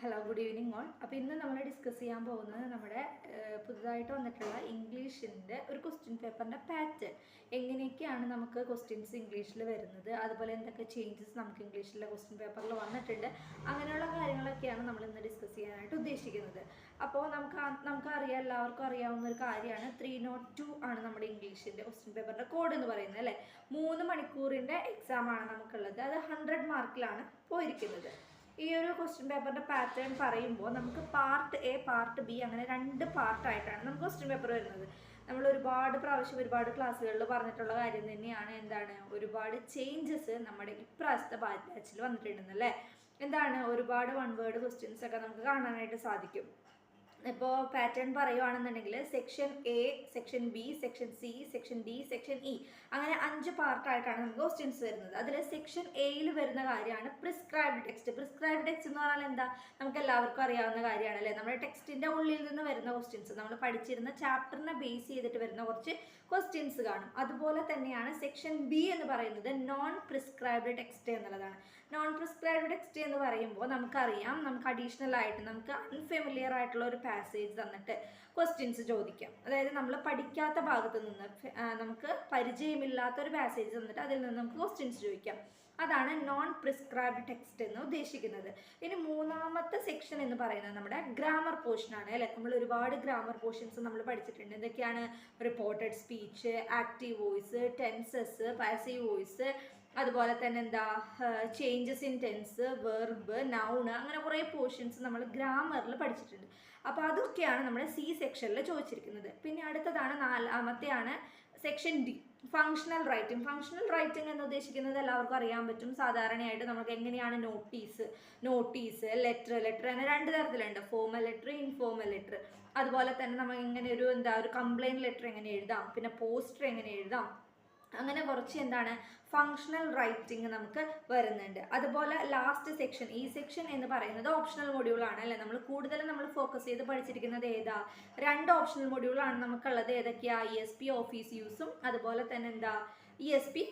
Hello good evening all അപ്പോൾ ഇന്ന് നമ്മൾ ഡിസ്കസ് ചെയ്യാൻ പോകുന്നത് നമ്മുടെ പുതുതായിട്ട് വന്നിട്ടുള്ള ഇംഗ്ലീഷിന്റെ ഒരു ക്വസ്റ്റ്യൻ പേപ്പറിന്റെ പാറ്റേൺ എങ്ങനെയൊക്കെയാണ് നമുക്ക് ക്വസ്റ്റ്യൻസ് ഇംഗ്ലീഷിൽ വരുന്നത്? അതുപോലെ എന്തൊക്കെ ചേഞ്ചസ് നമുക്ക് ഇംഗ്ലീഷിലെ ക്വസ്റ്റ്യൻ പേപ്പറിൽ വന്നിട്ടുണ്ട്? അങ്ങനെയുള്ള കാര്യങ്ങളൊക്കെയാണ് നമ്മൾ ഇന്ന് ഡിസ്കസ് ചെയ്യാനായിട്ട് ഉദ്ദേശിക്കുന്നത്. അപ്പോൾ നമുക്ക് നമുക്ക് നമുക്കറിയാം എല്ലാവർക്കും അറിയാവുന്ന ഒരു കാര്യമാണ്. ത്രീ നോട്ട് ടു ആണ് നമ്മുടെ ഇംഗ്ലീഷിന്റെ ക്വസ്റ്റ്യൻ പേപ്പറിന്റെ കോഡ് എന്ന് പറയുന്നത് അല്ലേ? മൂന്ന് മണിക്കൂറിന്റെ എക്സാം ആണ് നമുക്കുള്ളത്. അത് ഹൺഡ്രഡ് മാർക്കിലാണ് പോയിരിക്കുന്നത്. ഈ ഒരു ക്വസ്റ്റ്യൻ പേപ്പറിന്റെ പാറ്റേൺ പറയുമ്പോൾ നമുക്ക് പാർട്ട് എ പാർട്ട് ബി അങ്ങനെ രണ്ട് പാർട്ടായിട്ടാണ് നമുക്ക് ക്വസ്റ്റ്യൻ പേപ്പർ വരുന്നത്. നമ്മൾ ഒരുപാട് പ്രാവശ്യം ഒരുപാട് ക്ലാസ്സുകളിൽ പറഞ്ഞിട്ടുള്ള കാര്യം തന്നെയാണ് എന്താണ്? ഒരുപാട് ചേഞ്ചസ് നമ്മുടെ ഇപ്രാവശ്യത്തെ ബാച്ചിൽ വന്നിട്ടുണ്ടെന്നല്ലേ എന്താണ്? ഒരുപാട് വൺ വേർഡ് ക്വസ്റ്റ്യൻസ് ഒക്കെ നമുക്ക് കാണാനായിട്ട് സാധിക്കും. ഇപ്പോൾ pattern പറയുവാണെന്നുണ്ടെങ്കിൽ section A section B section C section D section E അങ്ങനെ അഞ്ച് പാർട്ടായിട്ടാണ് നമുക്ക് ക്വസ്റ്റ്യൻസ് വരുന്നത്. അതിൽ സെക്ഷൻ എയിൽ വരുന്ന കാര്യമാണ് പ്രിസ്ക്രൈബ്ഡ് ടെക്സ്റ്റ് പ്രിസ്ക്രൈബ്ഡ് ടെക്സ്റ്റ് എന്ന് പറഞ്ഞാൽ എന്താ? നമുക്ക് എല്ലാവർക്കും അറിയാവുന്ന കാര്യമാണ് അല്ലേ? നമ്മുടെ ടെക്സ്റ്റിന്റെ ഉള്ളിൽ നിന്ന് വരുന്ന ക്വസ്റ്റ്യൻസ് നമ്മൾ പഠിച്ചിരുന്ന ചാപ്റ്ററിനെ ബേസ് ചെയ്തിട്ട് വരുന്ന കുറച്ച് ക്വസ്റ്റ്യൻസ് കാണും. അതുപോലെ തന്നെയാണ് സെക്ഷൻ ബി എന്ന് പറയുന്നത് നോൺ പ്രിസ്ക്രൈബ്ഡ് ടെക്സ്റ്റ് എന്നുള്ളതാണ്. നോൺ പ്രിസ്ക്രൈബ്ഡ് ടെക്സ്റ്റ് എന്ന് പറയുമ്പോൾ നമുക്കറിയാം നമുക്ക് അഡീഷണൽ ആയിട്ട് നമുക്ക് അൺഫെമിലിയർ ആയിട്ടുള്ള ഒരു പാസേജ് തന്നിട്ട് ക്വസ്റ്റ്യൻസ് ചോദിക്കാം. അതായത് നമ്മൾ പഠിക്കാത്ത ഭാഗത്ത് നിന്ന് നമുക്ക് പരിചയമില്ലാത്ത ഒരു പാസേജ് തന്നിട്ട് അതിൽ നിന്ന് നമുക്ക് ക്വസ്റ്റ്യൻസ് ചോദിക്കാം. അതാണ് നോൺ പ്രിസ്ക്രൈബ്ഡ് ടെക്സ്റ്റ് എന്ന് ഉദ്ദേശിക്കുന്നത്. ഇനി മൂന്നാമത്തെ സെക്ഷൻ എന്ന് പറയുന്നത് നമ്മുടെ ഗ്രാമർ പോർഷനാണ് അല്ലേ? നമ്മൾ ഒരുപാട് ഗ്രാമർ പോർഷൻസ് നമ്മൾ പഠിച്ചിട്ടുണ്ട്. എന്തൊക്കെയാണ്? Reported speech active voice tenses passive voice അതുപോലെ തന്നെ എന്താ changes in tense verb noun അങ്ങനെ കുറേ പോർഷൻസ് നമ്മൾ ഗ്രാമറിൽ പഠിച്ചിട്ടുണ്ട്. അപ്പോൾ അതൊക്കെയാണ് നമ്മുടെ സി സെക്ഷനിൽ ചോദിച്ചിരിക്കുന്നത്. പിന്നെ അടുത്തതാണ് നാലാമത്തെയാണ് section D functional writing functional writing എന്ന് ഉദ്ദേശിക്കുന്നത് എല്ലാവർക്കും അറിയാൻ പറ്റും. സാധാരണയായിട്ട് നമുക്ക് എങ്ങനെയാണ് നോട്ടീസ് നോട്ടീസ് ലെറ്റർ ലെറ്റർ അങ്ങനെ രണ്ട് തരത്തിലുണ്ട്. ഫോമൽ ലെറ്റർ ഇൻഫോമൽ ലെറ്റർ അതുപോലെ തന്നെ നമുക്ക് എങ്ങനെ ഒരു എന്താ ഒരു കംപ്ലയിന്റ് ലെറ്റർ എങ്ങനെ എഴുതാം? പിന്നെ പോസ്റ്റർ എങ്ങനെ എഴുതാം? അങ്ങനെ കുറച്ച് എന്താണ് ഫങ്ഷണൽ റൈറ്റിംഗ് നമുക്ക് വരുന്നുണ്ട്. അതുപോലെ ലാസ്റ്റ് സെക്ഷൻ ഈ സെക്ഷൻ എന്ന് പറയുന്നത് ഓപ്ഷണൽ മൊഡ്യൂളാണ് അല്ലേ? നമ്മൾ കൂടുതലും നമ്മൾ ഫോക്കസ് ചെയ്ത് പഠിച്ചിരിക്കുന്നത് ഏതാ? രണ്ട് ഓപ്ഷണൽ മൊഡ്യൂളാണ് നമുക്കുള്ളത്. ഏതൊക്കെയാ? ഇ എസ് പി ഓഫീസ് യൂസും അതുപോലെ തന്നെ എന്താ? E S P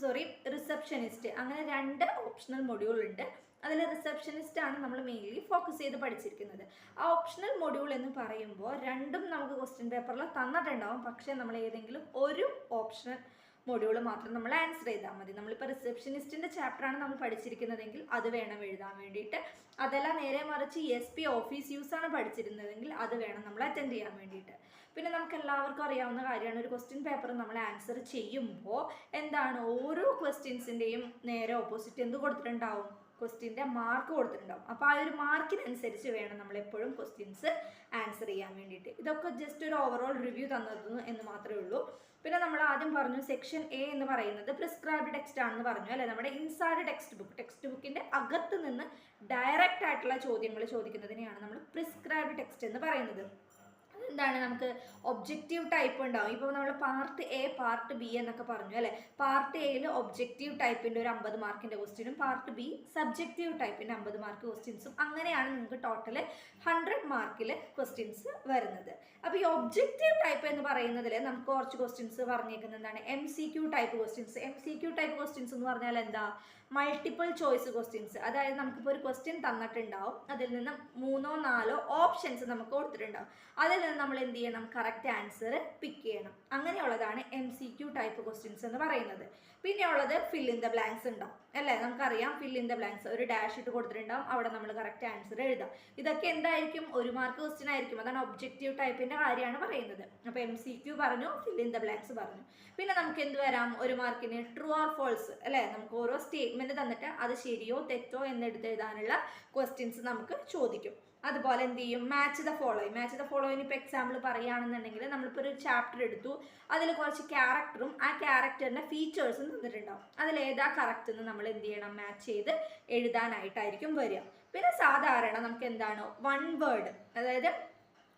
sorry receptionist അങ്ങനെ രണ്ട് ഓപ്ഷണൽ മൊഡ്യൂൾ ഉണ്ട്. അതിൽ റിസപ്ഷനിസ്റ്റ് ആണ് നമ്മൾ മെയിൻലി ഫോക്കസ് ചെയ്ത് പഠിച്ചിരിക്കുന്നത്. ആ ഓപ്ഷണൽ മൊഡ്യൂൾ എന്ന് പറയുമ്പോൾ രണ്ടും നമുക്ക് ക്വസ്റ്റ്യൻ പേപ്പറിൽ തന്നിട്ടുണ്ടാവും. പക്ഷേ നമ്മൾ ഏതെങ്കിലും ഒരു ഓപ്ഷണൽ മൊഡ്യൂൾ മാത്രം നമ്മൾ ആൻസർ ചെയ്താൽ മതി. നമ്മളിപ്പോൾ റിസപ്ഷനിസ്റ്റിന്റെ ചാപ്റ്ററാണ് നമ്മൾ പഠിച്ചിരിക്കുന്നതെങ്കിൽ അത് വേണം എഴുതാൻ വേണ്ടിയിട്ട്. അതല്ല നേരെ മറിച്ച് എസ് പി ഓഫീസ് യൂസ് ആണ് പഠിച്ചിരുന്നതെങ്കിൽ അത് വേണം നമ്മൾ അറ്റൻഡ് ചെയ്യാൻ വേണ്ടിയിട്ട്. പിന്നെ നമുക്ക് എല്ലാവർക്കും അറിയാവുന്ന കാര്യമാണ് ഒരു ക്വസ്റ്റ്യൻ പേപ്പർ നമ്മൾ ആൻസർ ചെയ്യുമ്പോൾ എന്താണ്? ഓരോ ക്വസ്റ്റ്യൻസിന്റെയും നേരെ ഓപ്പോസിറ്റ് എന്ത് കൊടുത്തിട്ടുണ്ടാവും? ക്വസ്റ്റ്യന്റെ മാർക്ക് കൊടുത്തിട്ടുണ്ടാവും. അപ്പോൾ ആ ഒരു മാർക്കിനനുസരിച്ച് വേണം നമ്മൾ എപ്പോഴും ക്വസ്റ്റ്യൻസ് ആൻസർ ചെയ്യാൻ വേണ്ടിയിട്ട്. ഇതൊക്കെ ജസ്റ്റ് ഒരു ഓവറോൾ റിവ്യൂ തന്നതെന്ന് എന്ന് മാത്രമേ ഉള്ളൂ. പിന്നെ നമ്മൾ ആദ്യം പറഞ്ഞു സെക്ഷൻ എ എന്ന് പറയുന്നത് പ്രിസ്ക്രൈബ്ഡ് ടെക്സ്റ്റ് ആണെന്ന് പറഞ്ഞു അല്ലെ? നമ്മുടെ ഇൻസൈഡ് ടെക്സ്റ്റ് ബുക്ക് ടെക്സ്റ്റ് ബുക്കിന്റെ അകത്ത് നിന്ന് ഡയറക്റ്റ് ആയിട്ടുള്ള ചോദ്യങ്ങൾ ചോദിക്കുന്നതിനെയാണ് നമ്മൾ പ്രിസ്ക്രൈബ്ഡ് ടെക്സ്റ്റ് എന്ന് പറയുന്നത്. എന്താണ് നമുക്ക് ഒബ്ജക്റ്റീവ് ടൈപ്പ് ഉണ്ടാവും. ഇപ്പോൾ നമ്മൾ പാർട്ട് എ പാർട്ട് ബി എന്നൊക്കെ പറഞ്ഞു അല്ലേ? പാർട്ട് എയിൽ ഒബ്ജക്റ്റീവ് ടൈപ്പിന്റെ ഒരു അമ്പത് മാർക്കിന്റെ ക്വസ്റ്റ്യനും പാർട്ട് ബി സബ്ജക്റ്റീവ് ടൈപ്പിന്റെ അമ്പത് മാർക്ക് ക്വസ്റ്റ്യൻസും അങ്ങനെയാണ് നിങ്ങൾക്ക് ടോട്ടൽ ഹൺഡ്രഡ് മാർക്കിൽ ക്വസ്റ്റ്യൻസ് വരുന്നത്. അപ്പോൾ ഈ ഒബ്ജക്റ്റീവ് ടൈപ്പ് എന്ന് പറയുന്നതിൽ നമുക്ക് കുറച്ച് ക്വസ്റ്റ്യൻസ് പറഞ്ഞേക്കുന്നത് എന്താണ്? M type questions M type questions എന്ന് പറഞ്ഞാൽ എന്താ? മൾട്ടിപ്പിൾ ചോയ്സ് ക്വസ്റ്റ്യൻസ് അതായത് നമുക്കിപ്പോൾ ഒരു ക്വസ്റ്റ്യൻ തന്നിട്ടുണ്ടാവും. അതിൽ നിന്ന് മൂന്നോ നാലോ ഓപ്ഷൻസ് നമുക്ക് കൊടുത്തിട്ടുണ്ടാവും. അതിൽ നിന്ന് നമ്മൾ എന്ത് ചെയ്യണം? കറക്റ്റ് ആൻസർ പിക്ക് ചെയ്യണം. അങ്ങനെയുള്ളതാണ് M C Q type questions എന്ന് പറയുന്നത്. പിന്നെ ഉള്ളത് ഫിൽ ഇൻ ദ ബ്ലാങ്ക്സ് ഉണ്ടാവും. അല്ലേ? നമുക്കറിയാം ഫിൽ ഇൻ ദ ബ്ലാങ്ക്സ് ഒരു ഡാഷ് ഇട്ട് കൊടുത്തിട്ടുണ്ടാവും. അവിടെ നമ്മൾ കറക്റ്റ് ആൻസർ എഴുതാം. ഇതൊക്കെ എന്തായിരിക്കും? ഒരു മാർക്ക് ക്വസ്റ്റ്യൻ ആയിരിക്കും. അതാണ് ഒബ്ജക്റ്റീവ് ടൈപ്പിന്റെ കാര്യമാണ് പറയുന്നത്. അപ്പോൾ എം സി ക്യൂ പറഞ്ഞു ഫിൽ ഇൻ ദ ബ്ലാങ്ക്സ് പറഞ്ഞു. പിന്നെ നമുക്ക് എന്ത് വരാം? ഒരു മാർക്കിന് ട്രൂ ആർ ഫോൾസ് അല്ലേ? നമുക്ക് ഓരോ സ്റ്റേറ്റ്മെന്റ് തന്നിട്ട് അത് ശരിയോ തെറ്റോ എന്നെടുത്ത് എഴുതാനുള്ള ക്വസ്റ്റ്യൻസ് നമുക്ക് ചോദിക്കും. അതുപോലെ എന്ത് ചെയ്യും? Match the following match the following ഇപ്പോൾ എക്സാമ്പിൾ പറയുകയാണെന്നുണ്ടെങ്കിൽ നമ്മളിപ്പോൾ ഒരു ചാപ്റ്റർ എടുത്തു. അതിൽ കുറച്ച് ക്യാരക്ടറും ആ ക്യാരക്ടറിന്റെ ഫീച്ചേഴ്സും തന്നിട്ടുണ്ടാവും. അതിൽ ഏതാ കറക്റ്റ് എന്ന് നമ്മൾ എന്ത് ചെയ്യണം? മാച്ച് ചെയ്ത് എഴുതാനായിട്ടായിരിക്കും വരിക. പിന്നെ സാധാരണ നമുക്ക് എന്താണ്? വൺ വേർഡ് അതായത്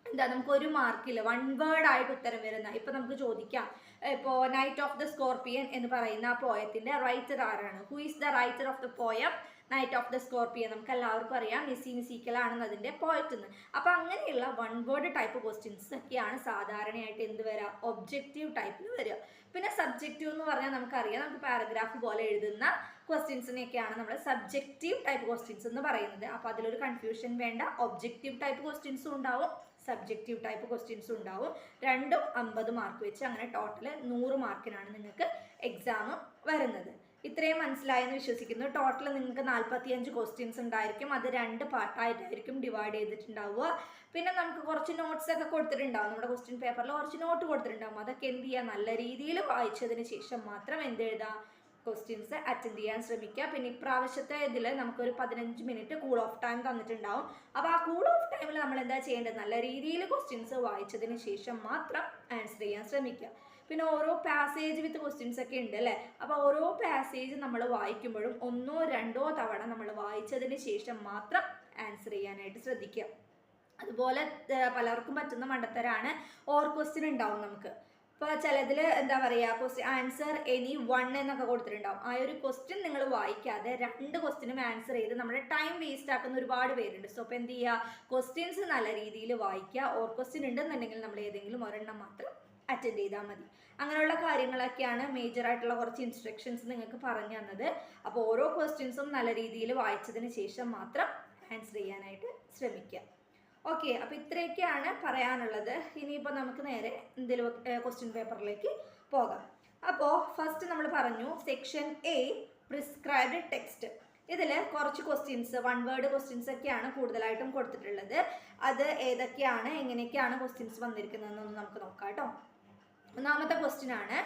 എന്താ? നമുക്ക് ഒരു മാർക്കിൽ വൺ വേർഡ് ആയിട്ട് ഉത്തരം വരുന്ന. ഇപ്പൊ നമുക്ക് ചോദിക്കാം. ഇപ്പോൾ നൈറ്റ് ഓഫ് ദ സ്കോർപ്പിയൻ എന്ന് പറയുന്ന ആ പോയത്തിന്റെ റൈറ്റർ ആരാണ്? Who is the writer of the poem night of the scorpion നമുക്ക് എല്ലാവർക്കും അറിയാം മിസ്സി മിസിക്കലാണെന്ന് അതിന്റെ പോയറ്റ് എന്ന്. അപ്പോൾ അങ്ങനെയുള്ള വൺ വേർഡ് ടൈപ്പ് ക്വസ്റ്റ്യൻസ് ഒക്കെയാണ് സാധാരണയായിട്ട് എന്ത് വരിക ഒബ്ജക്റ്റീവ് ടൈപ്പിൽ വരിക പിന്നെ സബ്ജക്റ്റീവ് എന്ന് പറഞ്ഞാൽ നമുക്കറിയാം. നമുക്ക് പാരഗ്രാഫ് പോലെ എഴുതുന്ന ക്വസ്റ്റ്യൻസിനെയൊക്കെയാണ് നമ്മൾ സബ്ജക്റ്റീവ് ടൈപ്പ് ക്വസ്റ്റ്യൻസ് എന്ന് പറയുന്നത്. അപ്പോൾ അതിലൊരു കൺഫ്യൂഷൻ വേണ്ട. ഒബ്ജക്റ്റീവ് ടൈപ്പ് ക്വസ്റ്റ്യൻസും ഉണ്ടാവും. സബ്ജക്റ്റീവ് ടൈപ്പ് ക്വസ്റ്റ്യൻസും ഉണ്ടാവും. രണ്ടും അമ്പത് മാർക്ക് വെച്ച് അങ്ങനെ ടോട്ടൽ നൂറ് മാർക്കിനാണ് നിങ്ങൾക്ക് എക്സാം വരുന്നത്. ഇത്രയും മനസ്സിലായെന്ന് വിശ്വസിക്കുന്നു. ടോട്ടൽ നിങ്ങൾക്ക് നാൽപ്പത്തിയഞ്ച് ക്വസ്റ്റ്യൻസ് ഉണ്ടായിരിക്കും. അത് രണ്ട് പാർട്ടായിട്ടായിരിക്കും ഡിവൈഡ് ചെയ്തിട്ടുണ്ടാവുക. പിന്നെ നമുക്ക് കുറച്ച് നോട്ട്സ് ഒക്കെ കൊടുത്തിട്ടുണ്ടാവും. നമ്മുടെ ക്വസ്റ്റ്യൻ പേപ്പറിൽ കുറച്ച് നോട്ട് കൊടുത്തിട്ടുണ്ടാവും. അതൊക്കെ എന്ത് ചെയ്യുക നല്ല രീതിയിൽ വായിച്ചതിന് ശേഷം മാത്രം എന്ത് എഴുതാം ക്വസ്റ്റ്യൻസ് അറ്റൻഡ് ചെയ്യാൻ ശ്രമിക്കുക. പിന്നെ ഇപ്രാവശ്യത്തെ ഇതിൽ നമുക്കൊരു പതിനഞ്ച് മിനിറ്റ് കൂൾ ഓഫ് ടൈം തന്നിട്ടുണ്ടാവും. അപ്പോൾ ആ കൂൾ ഓഫ് ടൈമിൽ നമ്മൾ എന്താ ചെയ്യേണ്ടത്? നല്ല രീതിയിൽ ക്വസ്റ്റ്യൻസ് വായിച്ചതിന് ശേഷം മാത്രം ആൻസർ ചെയ്യാൻ ശ്രമിക്കുക. പിന്നെ ഓരോ പാസേജ് വിത്ത് ക്വസ്റ്റ്യൻസ് ഒക്കെ ഉണ്ട് അല്ലേ? അപ്പോൾ ഓരോ പാസേജ് നമ്മൾ വായിക്കുമ്പോഴും ഒന്നോ രണ്ടോ തവണ നമ്മൾ വായിച്ചതിന് ശേഷം മാത്രം ആൻസർ ചെയ്യാനായിട്ട് ശ്രദ്ധിക്കുക. അതുപോലെ പലർക്കും പറ്റുന്ന മണ്ടത്തരാണ് ഓർ ക്വസ്റ്റ്യൻ ഉണ്ടാവും നമുക്ക്. ഇപ്പോൾ ചിലതിൽ എന്താ പറയുക ക്വസ്റ്റ്യൻ ആൻസർ എനി വൺ എന്നൊക്കെ കൊടുത്തിട്ടുണ്ടാവും. ആ ഒരു ക്വസ്റ്റ്യൻ നിങ്ങൾ വായിക്കാതെ രണ്ട് ക്വസ്റ്റ്യനും ആൻസർ ചെയ്ത് നമ്മുടെ ടൈം വേസ്റ്റ് ആക്കുന്ന ഒരുപാട് പേരുണ്ട്. സോ അപ്പോൾ എന്ത് ചെയ്യുക ക്വസ്റ്റ്യൻസ് നല്ല രീതിയിൽ വായിക്കുക. ഓർ ക്വസ്റ്റ്യൻ ഉണ്ടെന്നുണ്ടെങ്കിൽ നമ്മൾ ഏതെങ്കിലും ഒരെണ്ണം മാത്രം അറ്റൻഡ് ചെയ്താൽ മതി. അങ്ങനെയുള്ള കാര്യങ്ങളൊക്കെയാണ് മേജർ ആയിട്ടുള്ള കുറച്ച് ഇൻസ്ട്രക്ഷൻസ് നിങ്ങൾക്ക് പറഞ്ഞു തന്നത്. അപ്പോൾ ഓരോ ക്വസ്റ്റ്യൻസും നല്ല രീതിയിൽ വായിച്ചതിന് ശേഷം മാത്രം ആൻസർ ചെയ്യാനായിട്ട് ശ്രമിക്കുക. ഓക്കെ അപ്പോൾ ഇത്രയൊക്കെയാണ് പറയാനുള്ളത്. ഇനിയിപ്പോൾ നമുക്ക് നേരെ എന്തെങ്കിലും ക്വസ്റ്റ്യൻ പേപ്പറിലേക്ക് പോകാം. അപ്പോൾ ഫസ്റ്റ് നമ്മൾ പറഞ്ഞു സെക്ഷൻ എ പ്രിസ്ക്രൈബ്ഡ് ടെക്സ്റ്റ് ഇതിൽ കുറച്ച് ക്വസ്റ്റ്യൻസ് വൺ വേർഡ് ക്വസ്റ്റ്യൻസ് ഒക്കെയാണ് കൂടുതലായിട്ടും കൊടുത്തിട്ടുള്ളത്. അത് ഏതൊക്കെയാണ് എങ്ങനെയൊക്കെയാണ് ക്വസ്റ്റ്യൻസ് വന്നിരിക്കുന്നതെന്നൊന്ന് നമുക്ക് നോക്കാം കേട്ടോ. ഒന്നാമത്തെ ക്വസ്റ്റ്യൻ ആണ്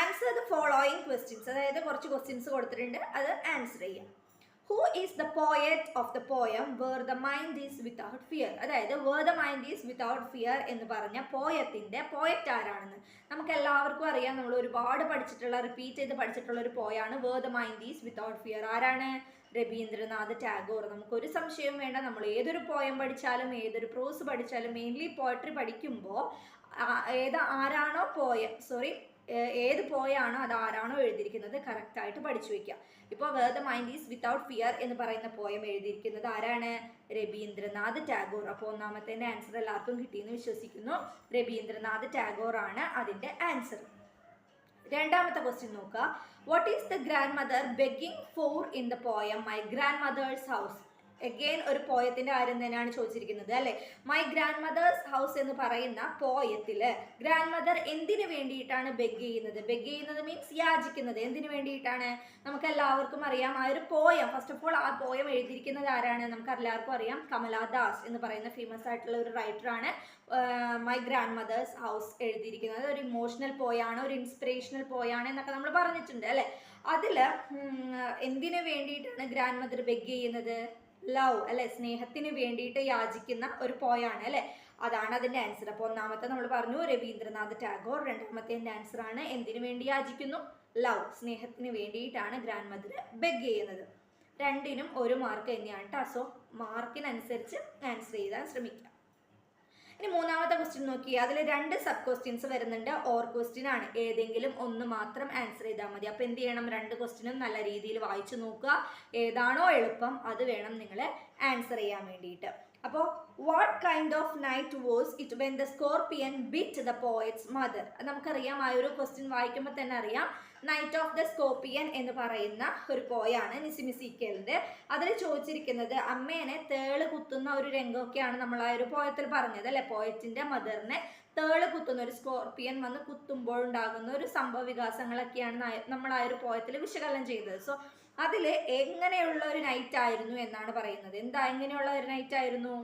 ആൻസർ ദ ഫോളോയിങ് ക്വസ്റ്റ്യൻസ് അതായത് കുറച്ച് ക്വസ്റ്റ്യൻസ് കൊടുത്തിട്ടുണ്ട് അത് ആൻസർ ചെയ്യാം. Who is the poet of the poem where the mind is without fear അതായത് where the mind is without fear എന്ന് പറഞ്ഞ പോയത്തിന്റെ പോയറ്റ് ആരാണെന്ന്. നമുക്ക് എല്ലാവർക്കും അറിയാം നമ്മൾ ഒരുപാട് പഠിച്ചിട്ടുള്ള റിപ്പീറ്റ് ചെയ്ത് പഠിച്ചിട്ടുള്ള ഒരു പോയാണ് where the mind is without fear ആരാണ്? രവീന്ദ്രനാഥ് ടാഗോർ. നമുക്കൊരു സംശയവും വേണ്ട നമ്മൾ ഏതൊരു പോയം പഠിച്ചാലും ഏതൊരു പ്രോസ് പഠിച്ചാലും മെയിൻലി പോയട്രി പഠിക്കുമ്പോൾ ഏത് ആരാണോ പോയ സോറി ഏത് പോയാണോ അത് ആരാണോ എഴുതിയിരിക്കുന്നത് കറക്റ്റായിട്ട് പഠിച്ചു വയ്ക്കുക ഇപ്പോൾ where the mind is without fear എന്ന് പറയുന്ന പോയം എഴുതിയിരിക്കുന്നത് ആരാണ്? രവീന്ദ്രനാഥ് ടാഗോർ. അപ്പോൾ ഒന്നാമത്തെ ആൻസർ എല്ലാവർക്കും കിട്ടിയെന്ന് വിശ്വസിക്കുന്നു. രവീന്ദ്രനാഥ് ടാഗോർ ആണ് അതിന്റെ ആൻസർ രണ്ടാമത്തെ ക്വസ്റ്റ്യൻ നോക്കുക. What is the grand mother begging for in the poem my grand mother's house again ഒരു പോയത്തിന്റെ കാര്യം തന്നെയാണ് ചോദിച്ചിരിക്കുന്നത് അല്ലെ? മൈ ഗ്രാൻഡ് മദേഴ്സ് ഹൗസ് എന്ന് പറയുന്ന പോയത്തിൽ ഗ്രാൻഡ് മദർ എന്തിനു വേണ്ടിയിട്ടാണ് ബെഗ് ചെയ്യുന്നത്? ബെഗ് ചെയ്യുന്നത് മീൻസ് യാചിക്കുന്നത്. എന്തിനു വേണ്ടിയിട്ടാണ്? നമുക്ക് എല്ലാവർക്കും അറിയാം ആ ഒരു പോയം ഫസ്റ്റ് ഓഫ് ഓൾ ആ പോയം എഴുതിയിരിക്കുന്നത് ആരാണ്? നമുക്ക് എല്ലാവർക്കും അറിയാം കമലാ ദാസ് എന്ന് പറയുന്ന ഫേമസ് ആയിട്ടുള്ള ഒരു റൈറ്ററാണ് മൈ ഗ്രാൻഡ് മദേഴ്സ് ഹൗസ് എഴുതിയിരിക്കുന്നത്. ഒരു ഇമോഷണൽ പോയാണ് ഒരു ഇൻസ്പിറേഷണൽ പോയാണ് എന്നൊക്കെ നമ്മൾ പറഞ്ഞിട്ടുണ്ട് അല്ലെ? അതിൽ എന്തിനു വേണ്ടിയിട്ടാണ് ഗ്രാൻഡ് മദർ ബെഗ് ചെയ്യുന്നത്? ലവ് അല്ലെ? സ്നേഹത്തിന് വേണ്ടിയിട്ട് യാചിക്കുന്ന ഒരു പോയാണ് അല്ലെ? അതാണ് അതിന്റെ ആൻസർ അപ്പോൾ ഒന്നാമത്തെ നമ്മൾ പറഞ്ഞു രവീന്ദ്രനാഥ് ടാഗോർ രണ്ടാമത്തെ ആൻസർ ആണ്. എന്തിനു വേണ്ടി യാചിക്കുന്നു? ലവ് സ്നേഹത്തിന് വേണ്ടിയിട്ടാണ് ഗ്രാൻഡ് മദർ ബെഗ് ചെയ്യുന്നത്. രണ്ടിനും ഒരു മാർക്ക് തന്നെയാണ് കേട്ടോ സോ മാർക്കിനനുസരിച്ച് ആൻസർ ചെയ്താൽ ശ്രമിക്കുക ഇനി മൂന്നാമത്തെ ക്വസ്റ്റ്യൻ നോക്കി. അതിൽ രണ്ട് സബ് ക്വസ്റ്റ്യൻസ് വരുന്നുണ്ട്. ഓർ ക്വസ്റ്റ്യൻ ആണ്. ഏതെങ്കിലും ഒന്ന് മാത്രം ആൻസർ ചെയ്താൽ മതി. അപ്പോൾ എന്ത് ചെയ്യണം? രണ്ട് ക്വസ്റ്റ്യനും നല്ല രീതിയിൽ വായിച്ചു നോക്കുക. ഏതാണോ എളുപ്പം അത് വേണം നിങ്ങൾ ആൻസർ ചെയ്യാൻ വേണ്ടിയിട്ട്. അപ്പോൾ what kind of night was it when the scorpion bit the poet's mother നമുക്കറിയാം ആ ഒരു ക്വസ്റ്റ്യൻ വായിക്കുമ്പോൾ തന്നെ അറിയാം. നൈറ്റ് ഓഫ് ദ സ്കോപ്പിയൻ എന്ന് പറയുന്ന ഒരു പോയാണ് നിസിമിസിക്കലിന്റെ അതിൽ ചോദിച്ചിരിക്കുന്നത് അമ്മേനെ തേൾ കുത്തുന്ന ഒരു രംഗമൊക്കെയാണ് നമ്മൾ ആ ഒരു പോയത്തിൽ പറഞ്ഞത് അല്ലെ? പോയറ്റിന്റെ മദറിനെ തേൾ കുത്തുന്ന ഒരു സ്കോർപ്പിയൻ വന്ന് കുത്തുമ്പോൾ ഉണ്ടാകുന്ന ഒരു സംഭവ വികാസങ്ങളൊക്കെയാണ് നമ്മൾ ആ ഒരു പോയത്തിൽ വിശകലനം ചെയ്തത്. സോ അതിൽ എങ്ങനെയുള്ള ഒരു നൈറ്റ് ആയിരുന്നു എന്നാണ് പറയുന്നത്. എന്താ എങ്ങനെയുള്ള ഒരു നൈറ്റ് ആയിരുന്നു?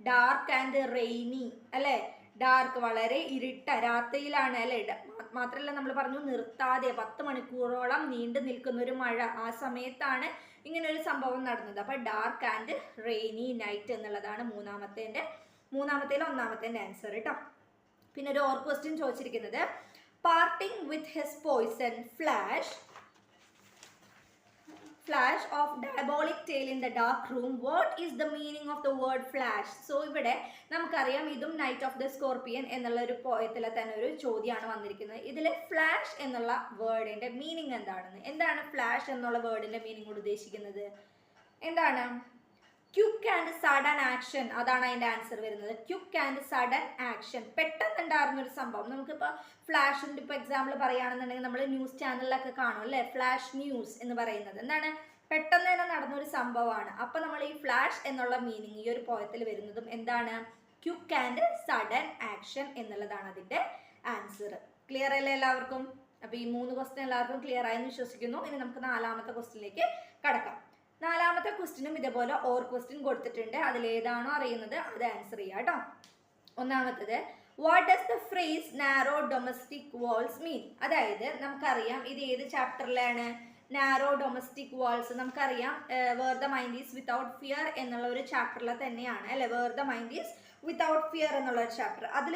ഡാർക്ക് ആൻഡ് റെയിനി അല്ലേ? ഡാർക്ക് വളരെ ഇരുട്ട രാത്രിയിലാണ് അല്ലേ? മാത്രമല്ല നമ്മൾ പറഞ്ഞു നിർത്താതെ പത്ത് മണിക്കൂറോളം നീണ്ടു നിൽക്കുന്ന ഒരു മഴ ആ സമയത്താണ് ഇങ്ങനെ ഒരു സംഭവം നടന്നത്. അപ്പൊ ഡാർക്ക് ആൻഡ് റെയിനി നൈറ്റ് എന്നുള്ളതാണ് മൂന്നാമത്തേന്റെ ഒന്നാമത്തേന്റെ ആൻസർ കേട്ടോ പിന്നെ ഒരു ഓർ ക്വസ്റ്റ്യൻ ചോദിച്ചിരിക്കുന്നത് parting with his poison flash flash of diabolic tail in the dark room what is the meaning of the word flash so ഇവിടെ നമുക്കറിയാം ഇതും നൈറ്റ് ഓഫ് ദ സ്കോർപ്പിയൻ എന്നുള്ള ഒരു പോയത്തിലെ തന്നെ ഒരു ചോദ്യമാണ് വന്നിരിക്കുന്നത്. ഇതിൽ ഫ്ലാഷ് എന്നുള്ള വേർഡിന്റെ മീനിങ് എന്താണെന്ന്? എന്താണ് ഫ്ലാഷ് എന്നുള്ള വേർഡിന്റെ മീനിങ് കൊണ്ട് ഉദ്ദേശിക്കുന്നത്? എന്താണ്? ക്യുക്ക് ആൻഡ് സഡൻ ആക്ഷൻ അതാണ് അതിന്റെ ആൻസർ വരുന്നത്. ക്യുക്ക് ആൻഡ് സഡൻ ആക്ഷൻ പെട്ടെന്ന് ഉണ്ടായിരുന്ന ഒരു സംഭവം. നമുക്കിപ്പോൾ ഫ്ലാഷിന്റെ ഇപ്പോൾ എക്സാമ്പിൾ പറയുകയാണെന്നുണ്ടെങ്കിൽ നമ്മൾ ന്യൂസ് ചാനലിലൊക്കെ കാണും അല്ലേ? ഫ്ലാഷ് ന്യൂസ് എന്ന് പറയുന്നത്. എന്താണ്? പെട്ടെന്ന് തന്നെ നടന്നൊരു സംഭവമാണ്. അപ്പോൾ നമ്മൾ ഈ ഫ്ലാഷ് എന്നുള്ള മീനിങ് ഈ ഒരു പോയത്തിൽ വരുന്നതും എന്താണ്? ക്യുക്ക് ആൻഡ് സഡൻ ആക്ഷൻ എന്നുള്ളതാണ് അതിന്റെ ആൻസർ ക്ലിയർ അല്ലേ എല്ലാവർക്കും? അപ്പോൾ ഈ മൂന്ന് ക്വസ്റ്റ്യൻ എല്ലാവർക്കും ക്ലിയർ ആയെന്ന് വിശ്വസിക്കുന്നു. ഇനി നമുക്ക് നാലാമത്തെ ക്വസ്റ്റ്യനിലേക്ക് കടക്കാം. നാലാമത്തെ ക്വസ്റ്റിനും ഇതേപോലെ ഓർ ക്വസ്റ്റ്യൻ കൊടുത്തിട്ടുണ്ട്. അതിൽ ഏതാണോ അറിയുന്നത് അത് ആൻസർ ചെയ്യാം കേട്ടോ. ഒന്നാമത്തത് what does the phrase narrow domestic walls mean അതായത് നമുക്കറിയാം ഇത് ഏത് ചാപ്റ്ററിലാണ് നാരോ ഡൊമസ്റ്റിക് വാൾസ് നമുക്കറിയാം. Where the mind is without fear എന്നുള്ള ഒരു ചാപ്റ്ററിൽ തന്നെയാണ്. അല്ലെ? Where the mind is without fear എന്നുള്ള ഒരു ചാപ്റ്റർ അതിൽ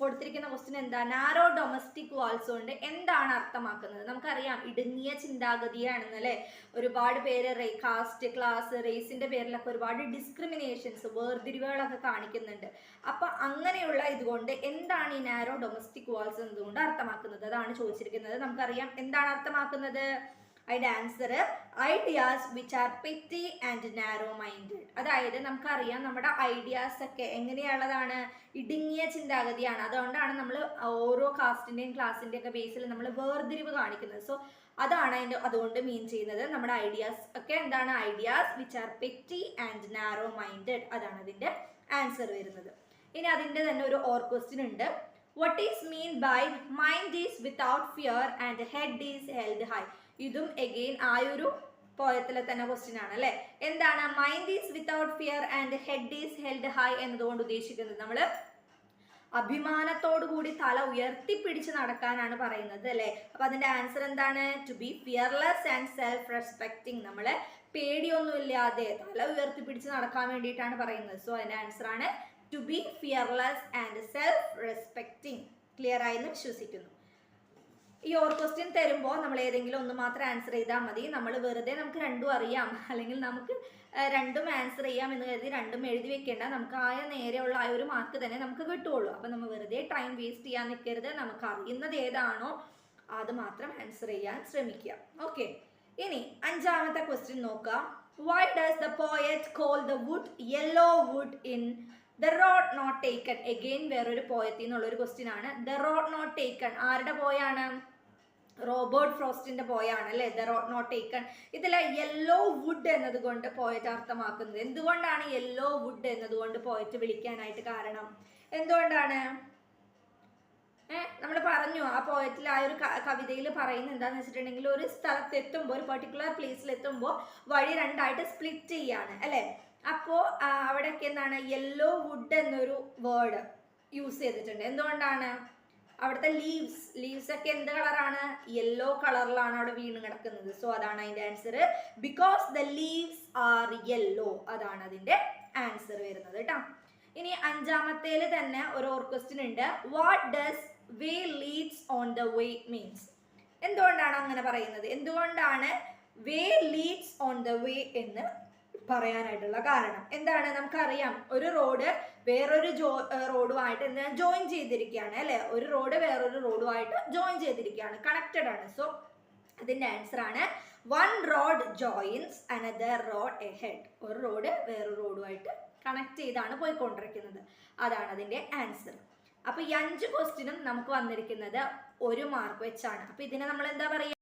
കൊടുത്തിരിക്കുന്ന ക്വസ്റ്റ്യൻ എന്താ നാരോ ഡൊമസ്റ്റിക് വാൾസ് ഉണ്ട് എന്താണ് അർത്ഥമാക്കുന്നത്? നമുക്കറിയാം ഇടുങ്ങിയ ചിന്താഗതിയാണെന്ന് അല്ലേ? ഒരുപാട് പേര് കാസ്റ്റ് ക്ലാസ് റേസിന്റെ പേരിലൊക്കെ ഒരുപാട് ഡിസ്ക്രിമിനേഷൻസ് വേർതിരിവുകളൊക്കെ കാണിക്കുന്നുണ്ട്. അപ്പൊ അങ്ങനെയുള്ള ഇതുകൊണ്ട് എന്താണ് ഈ നാരോ ഡൊമസ്റ്റിക് വാൾസ് എന്നതുകൊണ്ട് അർത്ഥമാക്കുന്നത്? അതാണ് ചോദിച്ചിരിക്കുന്നത്. നമുക്കറിയാം എന്താണ് അർത്ഥമാക്കുന്നത്? അതിന്റെ answer ideas which are petty and narrow minded അതായത് നമുക്കറിയാം നമ്മുടെ ഐഡിയാസ് ഒക്കെ എങ്ങനെയുള്ളതാണ്? ഇടുങ്ങിയ ചിന്താഗതിയാണ്. അതുകൊണ്ടാണ് നമ്മൾ ഓരോ കാസ്റ്റിന്റെയും ക്ലാസിന്റെയും ഒക്കെ ബേസിൽ നമ്മൾ വേർതിരിവ് കാണിക്കുന്നത്. സോ അതാണ് അതിന്റെ അതുകൊണ്ട് മീൻ ചെയ്യുന്നത്. നമ്മുടെ ഐഡിയാസ് ഒക്കെ എന്താണ്? Ideas which are petty and narrow minded അതാണ് അതിന്റെ ആൻസർ വരുന്നത്. ഇനി അതിന്റെ തന്നെ ഒരു ഓർ ക്വസ്റ്റ്യൻ ഉണ്ട്. What is mean by mind is without fear and head is held high. ഇതും എഗെയിൻ ആ ഒരു പോയത്തിലെ തന്നെ ക്വസ്റ്റ്യൻ ആണ് അല്ലെ? എന്താണ് mind is without fear and head is held high എന്നതുകൊണ്ട് ഉദ്ദേശിക്കുന്നത് നമ്മൾ അഭിമാനത്തോടു കൂടി തല ഉയർത്തിപ്പിടിച്ച് നടക്കാനാണ് പറയുന്നത് അല്ലെ? അപ്പൊ അതിന്റെ ആൻസർ എന്താണ്? To be fearless and self respecting നമ്മളെ പേടിയൊന്നുമില്ലാതെ തല ഉയർത്തിപ്പിടിച്ച് നടക്കാൻ വേണ്ടിയിട്ടാണ് പറയുന്നത്. സോ അതിന്റെ ആൻസർ ആണ് to be fearless and self respecting clear ആയെന്ന് വിശ്വസിക്കുന്നു. ഈ ഓർ ക്വസ്റ്റ്യൻ തരുമ്പോൾ നമ്മൾ ഏതെങ്കിലും ഒന്ന് മാത്രം ആൻസർ ചെയ്താൽ മതി. നമ്മൾ വെറുതെ നമുക്ക് രണ്ടും അറിയാം. അല്ലെങ്കിൽ നമുക്ക് രണ്ടും ആൻസർ ചെയ്യാം എന്ന് കരുതി രണ്ടും എഴുതി വെക്കേണ്ട. നമുക്ക് ആയ നേരെയുള്ള ആ ഒരു മാർക്ക് തന്നെ നമുക്ക് കിട്ടുള്ളൂ അപ്പം നമ്മൾ വെറുതെ ടൈം വേസ്റ്റ് ചെയ്യാൻ നിൽക്കരുത്. നമുക്ക് അറിയുന്നത് ഏതാണോ അത് മാത്രം ആൻസർ ചെയ്യാൻ ശ്രമിക്കുക. ഓക്കെ ഇനി അഞ്ചാമത്തെ ക്വസ്റ്റ്യൻ നോക്കാം. Why does the poet call the wood yellow wood in the road not taken again വേറൊരു പോയത്തിൽ നിന്നുള്ളൊരു ക്വസ്റ്റ്യൻ ആണ്. ദ റോഡ് നോട്ട് ടേക്കൺ ആരുടെ പോയാണ്? റോബർട്ട് ഫ്രോസ്റ്റിന്റെ പോയാണ് അല്ലെ? ദ റോഡ് നോട്ട് ടേക്കൺ ഇതിലെ യെല്ലോ വുഡ് എന്നതുകൊണ്ട് പോയറ്റ് അർത്ഥമാക്കുന്നത്. എന്തുകൊണ്ടാണ് യെല്ലോ വുഡ് എന്നതുകൊണ്ട് പോയറ്റ് വിളിക്കാനായിട്ട് കാരണം? എന്തുകൊണ്ടാണ്? നമ്മൾ പറഞ്ഞു. ആ പോയറ്റിൽ ആ ഒരു കവിതയിൽ പറയുന്നത് എന്താന്ന് വെച്ചിട്ടുണ്ടെങ്കിൽ ഒരു സ്ഥലത്ത് എത്തുമ്പോൾ ഒരു പെർട്ടിക്കുലർ പ്ലേസിൽ എത്തുമ്പോൾ വഴി രണ്ടായിട്ട് സ്പ്ലിറ്റ് ചെയ്യാണ്. അല്ലെ? അപ്പോൾ അവിടെയൊക്കെ എന്താണ് യെല്ലോ വുഡ് എന്നൊരു വേർഡ് യൂസ് ചെയ്തിട്ടുണ്ട്. എന്തുകൊണ്ടാണ്? അവിടുത്തെ ലീവ്സ് ലീവ്സ് ഒക്കെ എന്ത് കളറാണ് യെല്ലോ കളറിലാണ് അവിടെ വീണ് കിടക്കുന്നത്. സോ അതാണ് അതിന്റെ answer because the leaves are yellow അതാണ് അതിന്റെ ആൻസർ വരുന്നത് കേട്ടോ. ഇനി അഞ്ചാമത്തേൽ തന്നെ ഒരു ഓർ ക്വസ്റ്റ്യൻ ഉണ്ട്. What does way leads on the way means എന്തുകൊണ്ടാണ് അങ്ങനെ പറയുന്നത്? എന്തുകൊണ്ടാണ് way leads on the way എന്ന് പറയാനായിട്ടുള്ള കാരണം. എന്താണ്? നമുക്കറിയാം. ഒരു റോഡ് വേറൊരു ജോ റോഡുമായിട്ട് എന്താ ജോയിൻ ചെയ്തിരിക്കുകയാണ് അല്ലെ? ഒരു റോഡ് വേറൊരു റോഡുമായിട്ട് ജോയിൻ ചെയ്തിരിക്കുകയാണ്. കണക്റ്റഡ് ആണ്. സോ അതിന്റെ ആൻസർ ആണ് one road joins another road ahead ഒരു റോഡ് വേറൊരു റോഡുമായിട്ട് കണക്ട് ചെയ്താണ് പോയിക്കൊണ്ടിരിക്കുന്നത്. അതാണ് അതിന്റെ ആൻസർ അപ്പൊ ഈ അഞ്ച് ക്വസ്റ്റിനും നമുക്ക് വന്നിരിക്കുന്നത് ഒരു മാർക്ക് വെച്ചാണ്. അപ്പൊ ഇതിനെ നമ്മൾ എന്താ പറയുക